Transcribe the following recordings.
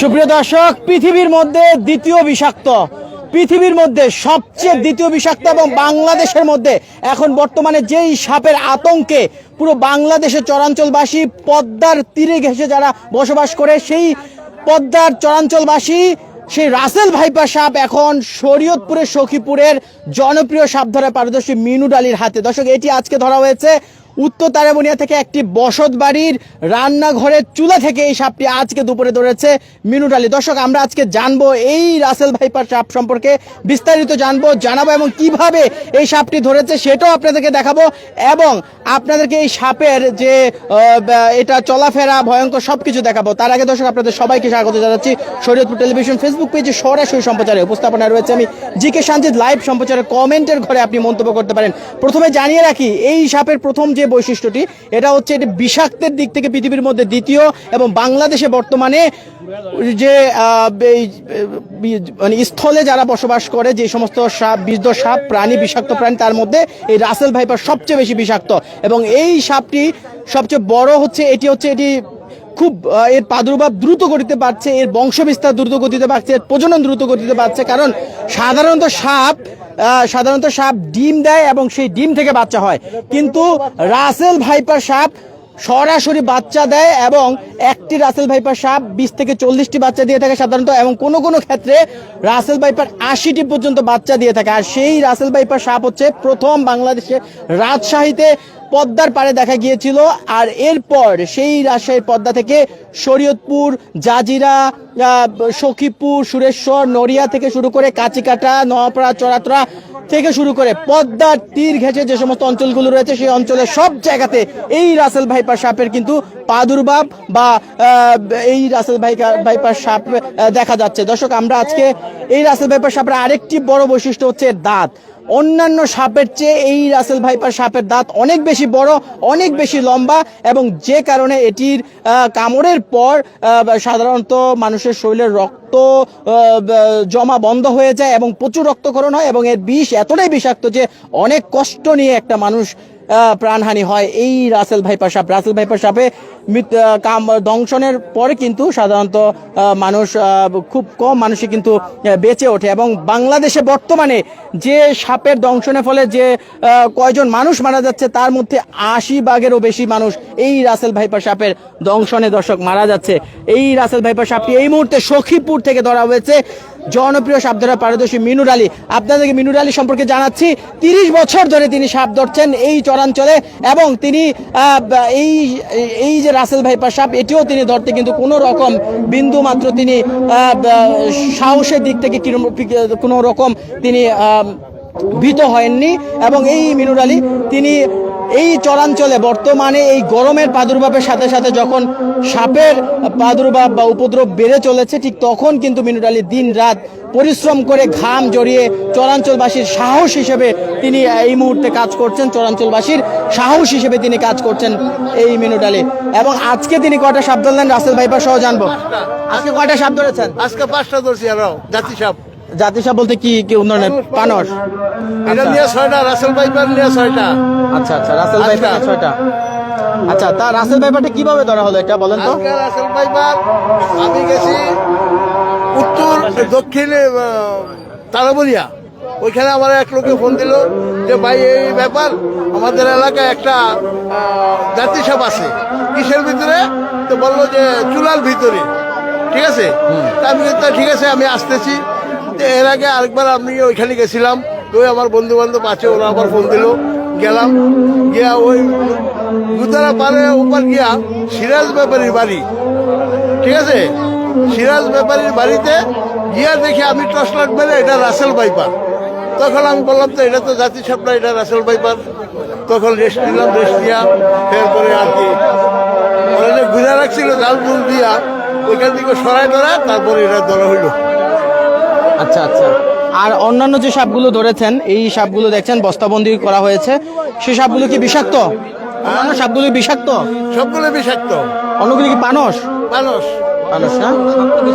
সুপ্রিয় দর্শক, পৃথিবীর মধ্যে দ্বিতীয় বিষাক্ত, পৃথিবীর মধ্যে সবচেয়ে দ্বিতীয় বিষাক্ত এবং বাংলাদেশের মধ্যে এখন বর্তমানে যেই সাপের আতঙ্কে পুরো বাংলাদেশের চরাঞ্চলবাসী পদ্মার তীরে ঘেসে যারা বসবাস করে, সেই পদ্মার চরাঞ্চলবাসী, সেই রাসেল ভাইপা সাপ এখন শরীয়তপুরের সখীপুরের জনপ্রিয় সাপ ধরা পারদর্শী মিনু ডালির হাতে। দর্শক, এটি আজকে ধরা হয়েছে উত্তর তারাবনিয়া থেকে একটি বসত বাড়ির রান্নাঘরের চুলা থেকে এই সাপটি আজকে দুপুরে ধরেছে মিনুট আলী। দর্শক, আমরা আজকে জানব এই রাসেল ভাইপার সাপ সম্পর্কে, বিস্তারিত জানব, জানাব এবং কীভাবে এই সাপটি ধরেছে সেটাও আপনাদেরকে দেখাবো এবং আপনাদেরকে এই সাপের যে এটা চলাফেরা, ভয়ঙ্কর সব কিছু দেখাবো। তার আগে দর্শক, আপনাদের সবাইকে স্বাগত জানাচ্ছি শরীয়তপুর টেলিভিশন ফেসবুক পেজে সরাসরি সম্প্রচারে। উপস্থাপনা রয়েছে আমি জি কে শান্তিত লাইভ সম্প্রচারে কমেন্টের ঘরে আপনি মন্তব্য করতে পারেন। প্রথমে জানিয়ে রাখি, এই সাপের প্রথম যে বৈশিষ্ট্যটি, এটা হচ্ছে এটি বিষাক্তের দিক থেকে পৃথিবীর মধ্যে দ্বিতীয় এবং বাংলাদেশে বর্তমানে যে মানে স্থলে যারা বসবাস করে, যে সমস্ত সাপ বিদ্ধ সাপ, প্রাণী, বিষাক্ত প্রাণী, তার মধ্যে এই রাসেল ভাইপার সবচেয়ে বেশি বিষাক্ত। এবং এই সাপটি সবচেয়ে বড় হচ্ছে, এটি হচ্ছে এটি খুব এর প্রাদুর্ভাব দ্রুত গতিতে পারছে এর বংশবিস্তার দ্রুত গতিতে পারছে এর প্রজনন দ্রুত গতিতে পারছে কারণ সাধারণত সাপ সাধারণত সাপ ডিম দেয় এবং সেই ডিম থেকে বাচ্চা হয়। কিন্তু রাসেল ভাইপার সাপ সরাসরি বাচ্চা দেয় এবং একটি রাসেল ভাইপার সাপ বিশ থেকে চল্লিশটি বাচ্চা দিয়ে থাকে সাধারণত এবং কোনো কোনো ক্ষেত্রে রাসেল ভাইপার আশিটি পর্যন্ত বাচ্চা দিয়ে থাকে। আর সেই রাসেল ভাইপার সাপ হচ্ছে প্রথম বাংলাদেশে রাজশাহীতে পদ্মার পাড়ে দেখা গিয়েছিল। আর এরপর সেই রাজশাহীর পদ্মা থেকে শরীয়তপুর, জাজিরা সখীপুর, সুরেশ্বর, নড়িয়া থেকে শুরু করে কাচিকাটা, নয়াপাড়া, চড়াতরা থেকে শুরু করে পদ্মার তীর ঘেঁষে যে সমস্ত অঞ্চলগুলো রয়েছে, সেই অঞ্চলের সব জায়গাতে এই রাসেল ভাইপার সাপের কিন্তু প্রাদুর্ভাব বা এই রাসেল ভাইকা- ভাইপার সাপ দেখা যাচ্ছে। দর্শক, আমরা আজকে এই রাসেল ভাইপার সাপের আরেকটি বড় বৈশিষ্ট্য হচ্ছে দাঁত। অন্যান্য সাপের চেয়ে এই রাসেল ভাইপার সাপের দাঁত অনেক বেশি বড়, অনেক বেশি লম্বা এবং যে কারণে এটির কামড়ের পর সাধারণত মানুষের শরীরের রক্ত জমা বন্ধ হয়ে যায় এবং প্রচুর রক্তক্ষরণ হয় এবং এর বিষ এতটাই বিষাক্ত যে অনেক কষ্ট নিয়ে একটা মানুষ প্রাণহানি হয়। এই রাসেল ভাইপার সাপ, রাসেল ভাইপার সাপে দংশনের পরে কিন্তু সাধারণত মানুষ খুব কম মানুষই কিন্তু বেঁচে ওঠে এবং বাংলাদেশে বর্তমানে যে সাপের দংশনের ফলে যে কয়জন মানুষ মারা যাচ্ছে, তার মধ্যে আশি ভাগেরও বেশি মানুষ এই রাসেল ভাইপার সাপের দংশনে দর্শক মারা যাচ্ছে। এই রাসেল ভাইপার সাপটি এই মুহূর্তে সখীপুর থেকে ধরা হয়েছে। জনপ্রিয় সাপ ধরা পারদর্শী মিনুর আলী। আপনাদেরকে মিনুর আলী সম্পর্কে জানাচ্ছি, তিরিশ বছর ধরে তিনি সাপ ধরছেন এই চরাঞ্চলে এবং তিনি এই এই যে রাসেল ভাইপার সাপ এটিও তিনি ধরতে কিন্তু কোনো রকম বিন্দু মাত্র তিনি সাহসের দিক থেকে কোনো রকম তিনি ভীত হয়ননি এবং এই মিনুর আলী, তিনি এই চরাঞ্চলে বর্তমানে এই গরমের প্রাদুর্ভাবের সাথে সাথে যখন সাপের প্রাদুর্ভাব বা উপদ্রব বেড়ে চলেছে, ঠিক তখন কিন্তু মিনুর আলী দিন রাত পরিশ্রম করে ঘাম জড়িয়ে চরাঞ্চলবাসীর সাহস হিসেবে তিনি এই মুহূর্তে কাজ করছেন, চরাঞ্চলবাসীর সাহস হিসেবে তিনি কাজ করছেন এই মিনুট আলী। এবং আজকে তিনি কয়টা সাপ ধরলেন, রাসেল ভাইপার সহ জানব। আজকে কয়টা সাপ ধরেছেন? আজকে পাঁচটা ধরছি আরও জাতি সাপ। জাতি সাপ বলতে কি কি উন্নয়নের পানস। এটা নিয়ে ছয়টা রাসেল পাইপার নিয়ে ছয়টা। আচ্ছা আচ্ছা রাসেল আচ্ছা। ছয়টা। আচ্ছা তা রাসেল ভাইপারটা কীভাবে ধরা হলো এটা বলেন তো? রাসেল পাইপার আমি গেছি উত্তর দক্ষিণে তারাবরিয়া। ওইখানে আমার এক লোকে ফোন দিল যে ভাই এই ব্যাপার আমাদের এলাকায় একটা আহ, জাতি সাপ আছে। কিসের ভিতরে? তো বলল যে চুলার ভিতরে। ঠিক আছে? তা আমি তা ঠিক আছে আমি আসতেছি। এর আগে আরেকবার আমি ওইখানে গেছিলাম, তো আমার বন্ধু বান্ধব আছে, ওরা আবার ফোন দিল, গেলাম, গিয়া ওই গুদারা পারে ওপার গিয়া সিরাজ ব্যাপারীর বাড়ি, ঠিক আছে? সিরাজ ব্যাপারীর বাড়িতে গিয়া দেখে আমি টর্চ লাইট মেরে এটা রাসেল বাইপার তখন আমি বললাম, তো এটা তো জাতি সাপ না, এটা রাসেল বাইপার তখন রেস্ট নিলাম রেস্ট নিয়া এরপরে আর কি। ঘুরে রাখছিল জাল বুল দিয়া, ওইখান থেকে সরাই ধরা তারপরে এটা ধরা হইল। আচ্ছা আচ্ছা। আর অন্যান্য যে সাপগুলো ধরেছেন এই সাপগুলো দেখছেন বস্তাবন্দি করা হয়েছে। সেই সাপগুলো কি বিষাক্ত? অন্যান্য সাপগুলো বিষাক্ত? সবগুলো বিষাক্ত। অন্যগুলো কি পানস? মানুষ না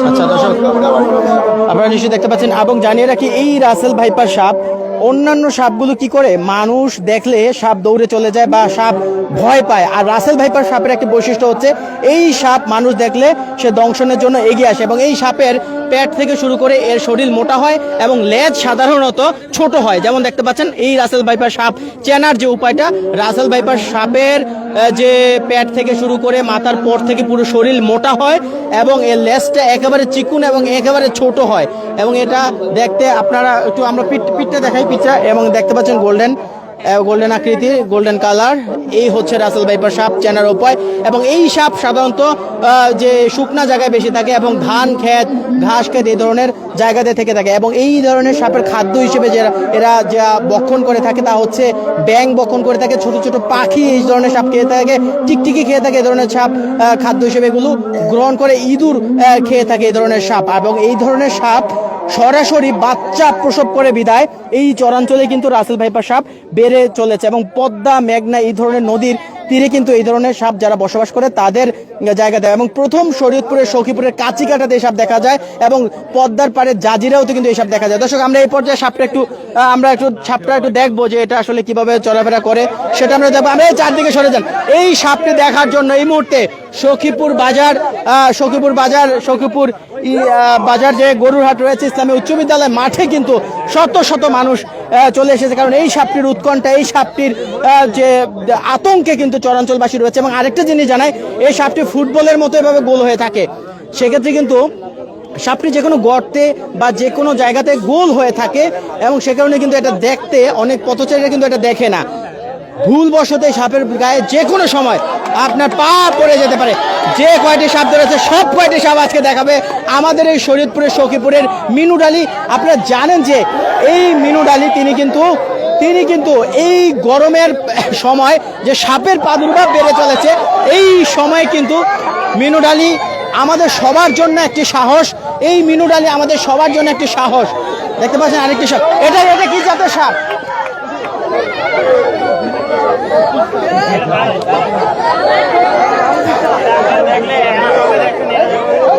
আচ্ছা দর্শক আপনারা নিশ্চয়ই দেখতে পাচ্ছেন। এবং জানিয়ে রাখি এই রাসেল ভাইপার সাপ অন্যান্য সাপগুলো কি করে? মানুষ দেখলে সাপ দৌড়ে চলে যায় বা সাপ ভয় পায়। আর রাসেল ভাইপার সাপের একটি বৈশিষ্ট্য হচ্ছে এই সাপ মানুষ দেখলে সে দংশনের জন্য এগিয়ে আসে এবং এই সাপের পেট থেকে শুরু করে এর শরীর মোটা হয় এবং লেজ সাধারণত ছোট হয়। যেমন দেখতে পাচ্ছেন, এই রাসেল ভাইপার সাপ চেনার যে উপায়টা, রাসেল ভাইপার সাপের যে পেট থেকে শুরু করে মাথার পর থেকে পুরো শরীর মোটা হয় এবং এর লেজটা একেবারে চিকুন এবং একেবারে ছোট হয়। এবং এটা দেখতে আপনারা একটু আমরা পিঠ পিঠটা দেখাই, পিঠটা, এবং দেখতে পাচ্ছেন গোল্ডেন গোল্ডেন আকৃতির গোল্ডেন কালার এই হচ্ছে রাসেল ভাইপার সাপ, চেনার উপায়। এবং এই সাপ সাধারণত যে শুকনা জায়গায় বেশি থাকে এবং ধান, ক্ষেত, ঘাস, ক্ষেত, এই ধরনের জায়গাতে থেকে থাকে। এবং এই ধরনের সাপের খাদ্য হিসেবে যে এরা যা বক্ষণ করে থাকে তা হচ্ছে ব্যাং বক্ষণ করে থাকে, ছোট ছোট পাখি, এই ধরনের সাপ খেয়ে থাকে, টিকটিকি খেয়ে থাকে, এই ধরনের সাপ খাদ্য হিসেবে এগুলো গ্রহণ করে ইঁদুর খেয়ে থাকে এই ধরনের সাপ। এবং এই ধরনের সাপ সরাসরি বাচ্চা প্রসব করে বিদায়। এই চরাঞ্চলে কিন্তু রাসেল ভাইপার সাপ বেড়ে চলেছে এবং পদ্মা, মেঘনা এই ধরনের নদীর তীরে কিন্তু এই ধরনের সাপ যারা বসবাস করে, তাদের জায়গা দেয় এবং প্রথম শরীয়তপুরের, সখীপুরের কাছিকাটাতে এই সাপ দেখা যায় এবং পদ্মার পাড়ে জাজিরাওতে কিন্তু এই সাপ দেখা যায়। দর্শক, আমরা এই পর্যায়ে সাপটা একটু আমরা একটু সাপটা একটু দেখব যে এটা আসলে কীভাবে চলাফেরা করে। সেটা আমরা দেখব। আমরা এই চারদিকে সরে যান। এই সাপটি দেখার জন্য এই মুহূর্তে সখীপুর বাজার সখীপুর বাজার সখীপুর বাজার যে গরুরহাট রয়েছে, ইসলামী উচ্চ বিদ্যালয় মাঠে কিন্তু শত শত মানুষ চলে এসেছে। কারণ এই সাপটির উৎকণ্ঠা, এই সাপটির যে আতঙ্কে কিন্তু চরাঞ্চলবাসী রয়েছে এবং আরেকটা জিনিস জানায় এই সাপটি ফুটবলের মতো এভাবে গোল হয়ে থাকে। সেক্ষেত্রে কিন্তু সাপটি যে কোনো গর্তে বা যে কোনো জায়গাতে গোল হয়ে থাকে এবং সে কারণে কিন্তু এটা দেখতে অনেক পথচারীরা কিন্তু এটা দেখে না। ভুলবশত সাপের গায়ে যে কোনো সময় আপনার পা পড়ে যেতে পারে। যে কয়টি সাপ ধরেছে, সব কয়টি সাপ আজকে দেখাবে আমাদের এই শরীয়তপুরের, সখীপুরের মিনু ডালি আপনারা জানেন যে এই মিনু ডালি তিনি কিন্তু তিনি কিন্তু এই গরমের সময় যে সাপের প্রাদুর্ভাব বেড়ে চলেছে এই সময় কিন্তু মিনু ডালি আমাদের সবার জন্য একটি সাহস এই মিনু ডালি আমাদের সবার জন্য একটি সাহস দেখতে পাচ্ছেন আরেকটি সাপ এটা এটা কি জাতের সাপ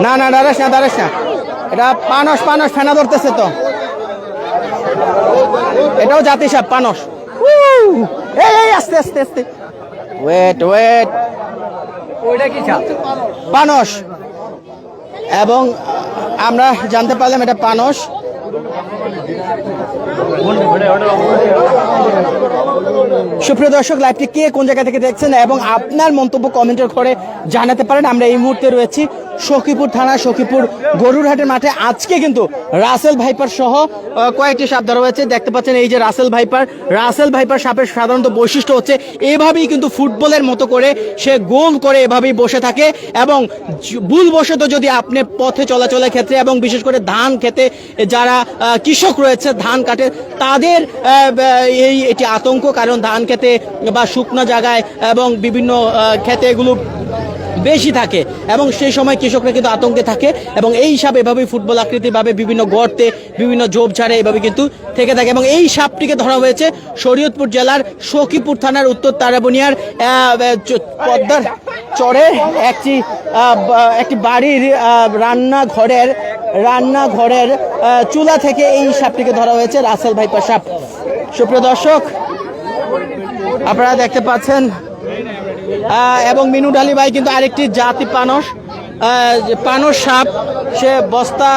না না দাঁড়াস না দাঁড়াস না এটা পানস পানস ফেনা ধরতেছে তো এটাও জাতি সাপ পানস! এই এই আস্তে আস্তে আস্তে। ওয়েট ওয়েট ওইটা কি সাপ? পানস। এবং আমরা জানতে পারলাম এটা পানস। সুপ্রিয় দর্শক লাইভটি কে কোন জায়গা থেকে দেখছেন এবং আপনার মন্তব্য কমেন্টের ঘরে জানাতে পারেন। আমরা এই মুহূর্তে রয়েছি সখীপুর থানা, সখীপুর গরুরহাটের মাঠে। আজকে কিন্তু রাসেল ভাইপার সহ কয়েকটি সাপ ধরা হয়েছে। দেখতে পাচ্ছেন এই যে রাসেল ভাইপার। রাসেল ভাইপার সাপের সাধারণত বৈশিষ্ট্য হচ্ছে এভাবেই কিন্তু ফুটবলের মতো করে সে গোল করে এভাবেই বসে থাকে এবং ভুলবশত যদি আপনি পথে চলাচলের ক্ষেত্রে এবং বিশেষ করে ধান খেতে যারা কৃষক রয়েছে, ধান কাটে। তাদের এই এটি আতঙ্ক, কারণ ধান খেতে বা শুকনো জায়গায় এবং বিভিন্ন খেতে এগুলো বেশি থাকে। এবং সেই সময় কৃষকরা কিন্তু আতঙ্কে থাকে। এবং এই সাপ এভাবেই ফুটবল আকৃতিভাবে বিভিন্ন গর্তে, বিভিন্ন ঝোপঝাড়ে এভাবে কিন্তু থেকে থাকে। এবং এই সাপটিকে ধরা হয়েছে শরীয়তপুর জেলার সখীপুর থানার উত্তর তারাবনিয়ার পদ্মার চরের একটি একটি বাড়ির রান্নাঘরের রান্নাঘরের চুলা থেকে এই সাপটিকে ধরা হয়েছে রাসেল ভাইপার সাপ সুপ্রিয় দর্শক, আপনারা দেখতে পাচ্ছেন এবং মিনু ডালি ভাই কিন্তু আরেকটি জাতি পানস পানস সাপ। সে বস্তা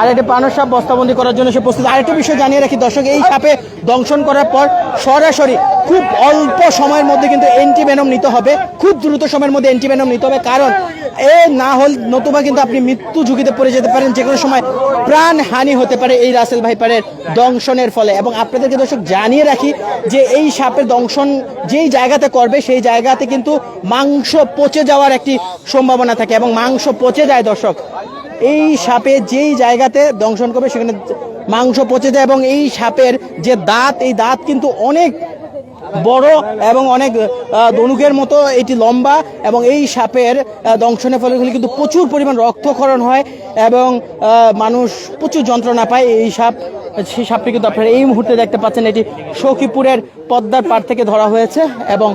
আর একটি পানস সাপ বস্তাবন্দি করার জন্য সে প্রস্তুত। আরেকটি বিষয় জানিয়ে রাখি, দর্শক, এই সাপে দংশন করার পর সরাসরি খুব অল্প সময়ের মধ্যে কিন্তু অ্যান্টিভেনম নিতে হবে। খুব দ্রুত সময়ের মধ্যে অ্যান্টিভেনম নিতে হবে। কারণ এ না হল নতুবা কিন্তু আপনি মৃত্যু ঝুঁকিতে পড়ে যেতে পারেন। যে কোনো সময় প্রাণ হানি হতে পারে এই রাসেল ভাইপারের দংশনের ফলে। এবং আপনাদেরকে দর্শক জানিয়ে রাখি যে এই সাপের দংশন যেই জায়গাতে করবে, সেই জায়গাতে কিন্তু মাংস পচে যাওয়ার একটি সম্ভাবনা থাকে। এবং মাংস পচে যায়, দর্শক এই সাপে যেই জায়গাতে দংশন করবে সেখানে মাংস পচে যায় এবং এই সাপের যে দাঁত এই দাঁত কিন্তু অনেক বড় এবং অনেক আহ, ধনুকের মতো এটি লম্বা এবং এই সাপের দংশনের ফলে কিন্তু প্রচুর পরিমাণ রক্তক্ষরণ হয় এবং মানুষ প্রচুর যন্ত্রণা পায় এই সাপ সেই সাপটি কিন্তু আপনারা এই মুহূর্তে দেখতে পাচ্ছেন এটি সখীপুরের পদ্মার পাড় থেকে ধরা হয়েছে এবং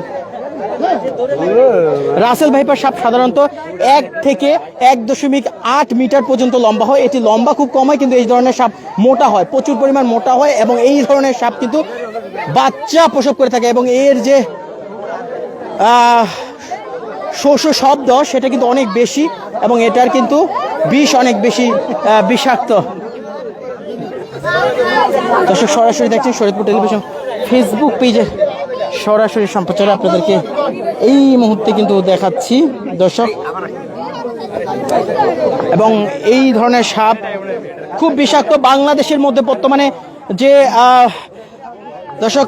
রাসেল ভাইপার সাপ সাধারণত এক থেকে এক দশমিক আট মিটার পর্যন্ত লম্বা হয়। এটি লম্বা খুব কম হয়, কিন্তু এই ধরনের সাপ মোটা হয়, প্রচুর পরিমাণ মোটা হয় এবং এই ধরনের সাপ কিন্তু বাচ্চা প্রসব করে থাকে এবং এর যে শোষ শব্দ সেটা কিন্তু অনেক বেশি এবং এটার কিন্তু বিষ অনেক বেশি বিষাক্ত। দর্শক, সরাসরি দেখছেন শরীরপুর টেলিভিশন ফেসবুক পেজে সরাসরি সম্প্রচারে আপনাদেরকে এই মুহূর্তে কিন্তু দেখাচ্ছি। দর্শক এবং এই ধরনের সাপ খুব বিষাক্ত বাংলাদেশের মধ্যে বর্তমানে যে দর্শক,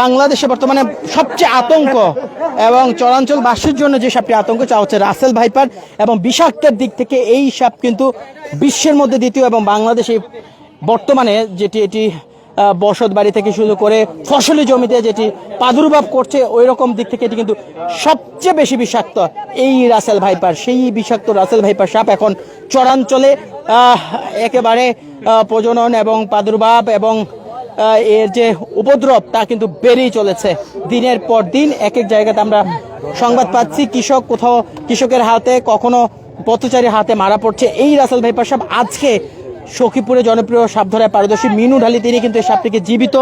বাংলাদেশে বর্তমানে সবচেয়ে আতঙ্ক এবং চরাঞ্চল বাসের জন্য যে সাপটি আতঙ্ক চা হচ্ছে রাসেল ভাইপার এবং বিষাক্তের দিক থেকে এই সাপ কিন্তু বিশ্বের মধ্যে দ্বিতীয় এবং বাংলাদেশে বর্তমানে যেটি, এটি বসত বাড়ি থেকে শুরু করে ফসলি জমিতে যেটি প্রাদুর্ভাব করছে ওই রকম দিক থেকে এটি কিন্তু সবচেয়ে বেশি বিষাক্ত। এই রাসেল ভাইপার, সেই বিষাক্ত রাসেল ভাইপার সাপ এখন চরাঞ্চলে একেবারে প্রজনন এবং প্রাদুর্ভাব এবং এর যে উপদ্রব তা কিন্তু বেড়েই চলেছে। দিনের পর দিন এক এক জায়গাতে আমরা সংবাদ পাচ্ছি, কৃষক কোথাও, কৃষকের হাতে কখনো পথচারীর হাতে মারা পড়ছে। এই রাসেল ভাইপার সাপ আজকে সখীপুরে জনপ্রিয় সাপ ধরায় পারদর্শী মিনু ঢালি তিনি কিন্তু এই সাপটিকে জীবিত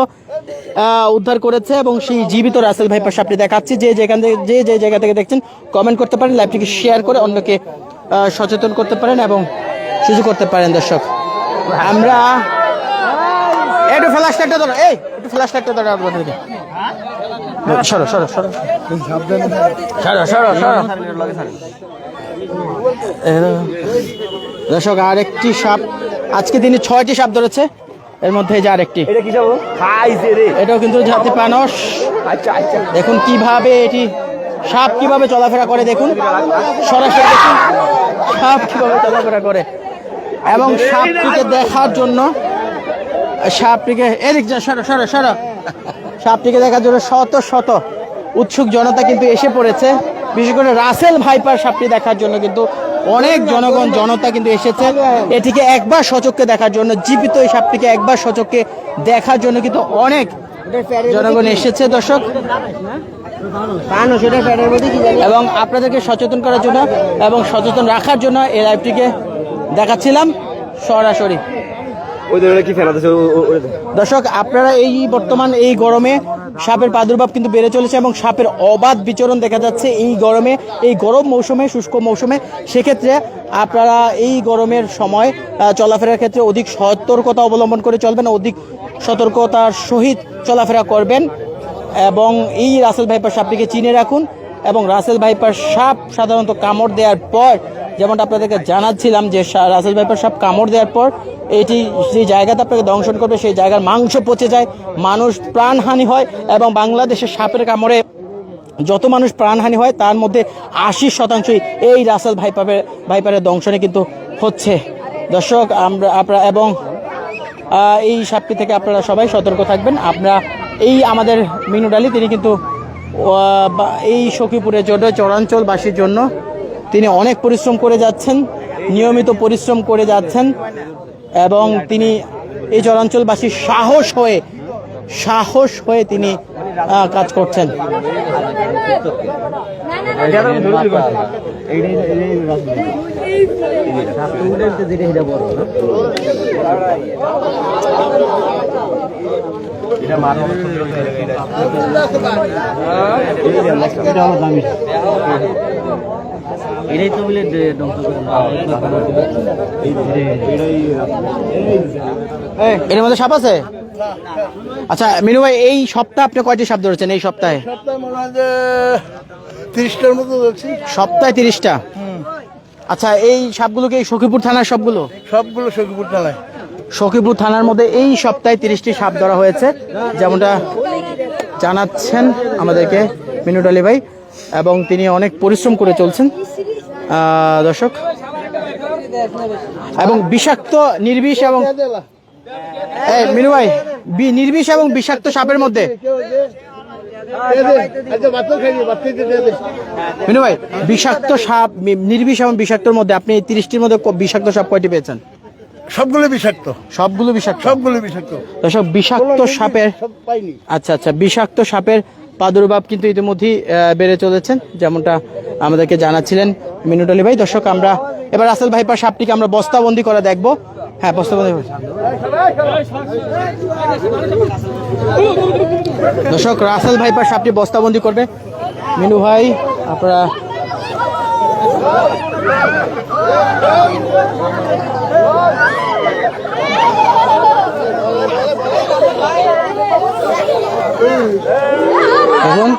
উদ্ধার করেছে এবং সেই জীবিত রাসেল ভাইপার সাপটি দেখাচ্ছি। যে যেখান থেকে যে যে জায়গা থেকে দেখছেন কমেন্ট করতে পারেন লাইভটিকে শেয়ার করে অন্যকে সচেতন করতে পারেন এবং সুযোগ করতে পারেন দর্শক। আমরা একটু ফ্ল্যাশ লাইটটা ধরো। এই একটু ফ্ল্যাশ লাইটটা ধরো সরো সরো। সরো সরো সরো। দর্শক আরেকটি সাপ আজকে তিনি ছয়টি সাপ ধরেছে। এর মধ্যে এই যে আরেকটি। এটা কি যাব খাইছে রে। এটাও কিন্তু জাতি পানস আচ্ছা আচ্ছা। দেখুন কীভাবে এটি সাপ কীভাবে চলাফেরা করে দেখুন। সরাসরি দেখুন সাপ কীভাবে চলাফেরা করে। এবং সাপটিকে দেখার জন্য সাপটিকে এদিক যা সরো সরো সরো। সাপটিকে দেখার জন্য শত শত উৎসুক জনতা কিন্তু এসে পড়েছে। বিশেষ করে রাসেল ভাইপার সাপটি দেখার জন্য কিন্তু অনেক জনগণ জনতা কিন্তু এসেছে। এটিকে একবার সচককে দেখার জন্য জীবিত এই সাপটিকে একবার সচককে দেখার জন্য কিন্তু অনেক জনগণ এসেছে দর্শক। এবং আপনাদেরকে সচেতন করার জন্য এবং সচেতন রাখার জন্য এই লাইভটিকে দেখাচ্ছিলাম সরাসরি। দর্শক আপনারা এই বর্তমান এই গরমে সাপের প্রাদুর্ভাব কিন্তু বেড়ে চলেছে এবং সাপের অবাধ বিচরণ দেখা যাচ্ছে এই গরমে, এই গরম মৌসুমে, শুষ্ক মৌসুমে। সেক্ষেত্রে আপনারা এই গরমের সময় চলাফেরার ক্ষেত্রে অধিক সতর্কতা অবলম্বন করে চলবেন, অধিক সতর্কতার সহিত চলাফেরা করবেন এবং এই রাসেল ভাইপার সাপটিকে চিনে রাখুন এবং রাসেল ভাইপার সাপ সাধারণত কামড় দেওয়ার পর যেমনটা আপনাদেরকে জানাচ্ছিলাম যে রাসেল ভাইপার সাপ কামড় দেওয়ার পর এটি যে জায়গাতে আপনাকে দংশন করবে, সেই জায়গার মাংস পচে যায়, মানুষ প্রাণহানি হয় এবং বাংলাদেশের সাপের কামড়ে যত মানুষ প্রাণহানি হয়, তার মধ্যে আশি শতাংশই এই রাসেল ভাইপারের ভাইপারের দংশনে কিন্তু হচ্ছে। দর্শক, আমরা আপনারা এবং এই সাপটি থেকে আপনারা সবাই সতর্ক থাকবেন। আমরা এই আমাদের মিনু ডালি তিনি কিন্তু এই সখীপুরের জন্য চরাঞ্চলবাসীর জন্য তিনি অনেক পরিশ্রম করে যাচ্ছেন নিয়মিত পরিশ্রম করে যাচ্ছেন এবং তিনি এই চরাঞ্চলবাসীর সাহস হয়ে সাহস হয়ে তিনি কাজ করছেন এটাই তো বলে এর মধ্যে সাপ আছে? আচ্ছা মিনু ভাই এই সপ্তাহে আপনি কয়টি সাপ ধরেছেন এই সপ্তাহে? মনে হয় তিরিশটার মতো ধরছি। সপ্তাহে তিরিশটা? আচ্ছা এই সাপগুলোকে এই সখীপুর থানার সবগুলো? সবগুলো সখীপুর থানায়। সখীপুর থানার মধ্যে এই সপ্তাহে তিরিশটি সাপ ধরা হয়েছে। যেমনটা জানাচ্ছেন আমাদেরকে মিনুট আলী ভাই। এবং তিনি অনেক পরিশ্রম করে চলছেন দর্শক। এবং বিষাক্ত নির্বিষ এবং এই মিনু ভাই নির্বিষ এবং বিষাক্ত সাপের মধ্যে। মিনু ভাই বিষাক্ত সাপ নির্বিষ এবং বিষাক্তর মধ্যে আপনি এই তিরিশটির মধ্যে বিষাক্ত সাপ কয়টি পেয়েছেন? সবগুলো বিষাক্ত। সবগুলো বিষাক্ত। সবগুলো বিষাক্ত। বিষাক্ত সাপের আচ্ছা আচ্ছা বিষাক্ত সাপের প্রাদুর্ভাব কিন্তু ইতিমধ্যেই বেড়ে চলেছেন, যেমনটা আমাদেরকে জানাচ্ছিলেন মিনুট আলী ভাই। দর্শক, আমরা এবার রাসেল ভাইপার সাপটিকে আমরা বস্তাবন্দি করে দেখব। হ্যাঁ বস্তাবন্দি। দর্শক, রাসেল ভাইপার সাপটি বস্তাবন্দি করবে। মিনু ভাই, আপনারা দেখুন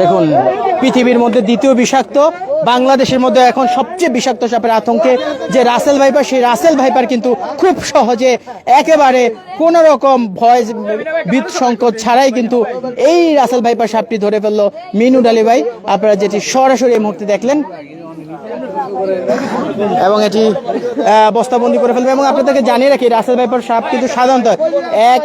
দেখুন, পৃথিবীর মধ্যে দ্বিতীয় বিষাক্ত, বাংলাদেশের মধ্যে এখন সবচেয়ে বিষাক্ত সাপের আতঙ্কে যে রাসেল ভাইপার, সেই রাসেল ভাইপার কিন্তু খুব সহজে একেবারে কোন রকম ভয় বিদ সংকট ছাড়াই কিন্তু এই রাসেল ভাইপার সাপটি ধরে ফেলল। মিনুড আলী ভাই আপনারা যেটি সরাসরি এই মুহূর্তে দেখলেন এবং এটি বস্তাবন্দি করে ফেলবে এবং আপনাদেরকে জানিয়ে রাখি, রাসেল ভাইপার সাপ কিন্তু সাধারণত এক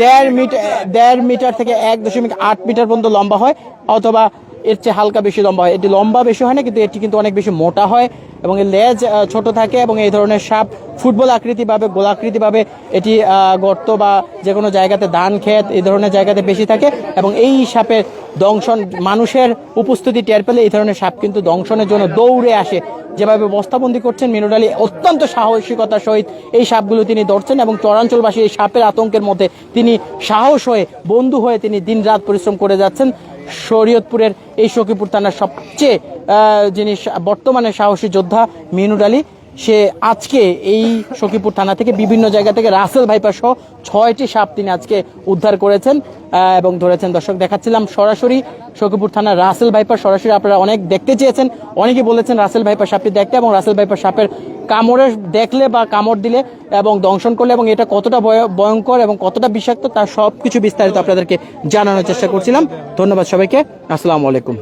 দেড় মিটার দেড় মিটার থেকে এক দশমিক আট মিটার পর্যন্ত লম্বা হয়, অথবা এর চেয়ে হালকা বেশি লম্বা হয়। এটি লম্বা বেশি হয় না, কিন্তু এটি কিন্তু অনেক বেশি মোটা হয় এবং এর লেজ ছোট থাকে এবং এই ধরনের সাপ ফুটবল আকৃতিভাবে গোলাকৃতিভাবে এটি গর্ত বা যে কোনো জায়গাতে ধান, ক্ষেত এই ধরনের জায়গাতে বেশি থাকে এবং এই সাপের দংশন, মানুষের উপস্থিতি টের পেলে এই ধরনের সাপ কিন্তু দংশনের জন্য দৌড়ে আসে। যেভাবে বস্তাবন্দি করছেন মিনুর আলী, অত্যন্ত সাহসিকতার সহিত এই সাপগুলো তিনি ধরছেন এবং চরাঞ্চলবাসী এই সাপের আতঙ্কের মধ্যে তিনি সাহস হয়ে, বন্ধু হয়ে তিনি দিনরাত পরিশ্রম করে যাচ্ছেন। শরীয়তপুরের এই সখীপুর থানার সবচেয়ে যিনি বর্তমানে সাহসী যোদ্ধা মিনুর আলী সে আজকে এই সখীপুর থানা থেকে বিভিন্ন জায়গা থেকে রাসেল ভাইপার সহ ছয়টি সাপ তিনি আজকে উদ্ধার করেছেন এবং ধরেছেন। দর্শক, দেখাচ্ছিলাম সরাসরি সখীপুর থানার রাসেল ভাইপার। সরাসরি আপনারা অনেক দেখতে চেয়েছেন। অনেকে বলেছেন রাসেল ভাইপার সাপটি দেখতে এবং রাসেল ভাইপার সাপের কামড়ে দেখলে বা কামড় দিলে এবং দংশন করলে এবং এটা কতটা ভয়- ভয়ঙ্কর এবং কতটা বিষাক্ত তার সব কিছু বিস্তারিত আপনাদেরকে জানানোর চেষ্টা করছিলাম। ধন্যবাদ সবাইকে। আসসালামু আলাইকুম।